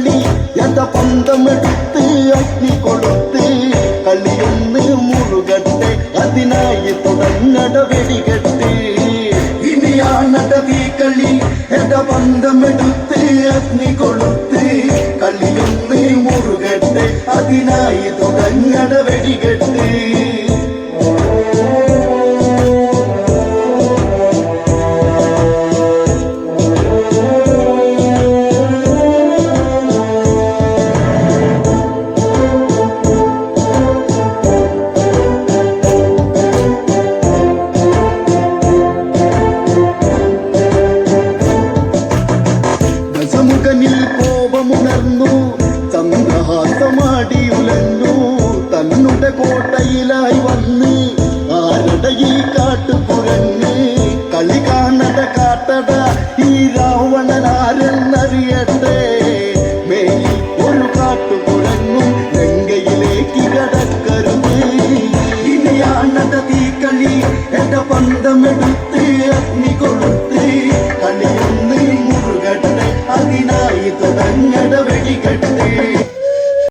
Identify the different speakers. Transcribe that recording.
Speaker 1: എന്റെ പന്തമെടുത്ത് അഗ്നി കൊടുത്ത് കളിയൊന്ന് മുറുകട്ടെ അതിനായി തുടങ്ങട വെടികെട്ട് ഇനിയാണട തീ കളി എന്റെ പന്തമെടുത്ത് അഗ്നി കൊടുത്ത് കളിയൊന്ന് മുറുകട്ടെ അതിനായി തുടങ്ങട വെടികെട്ട് ദശമുഖനിൽ കോപമുണർന്നു ചന്ദ്രഹാസമാടി ഉലഞ്ഞു തന്നുടെ കോട്ടയിലായി വന്ന് ആരുടെ ഈ കാട്ടുകുരങ്ങ് കളി കാണട കാട്ടട ഈ രാവണൻ ആരെന്നറിയട്ടെ മേലിൽ ഒരു എന്റെ പന്തമെടുത്തു തന്നെ വെടിക്കട്ടെ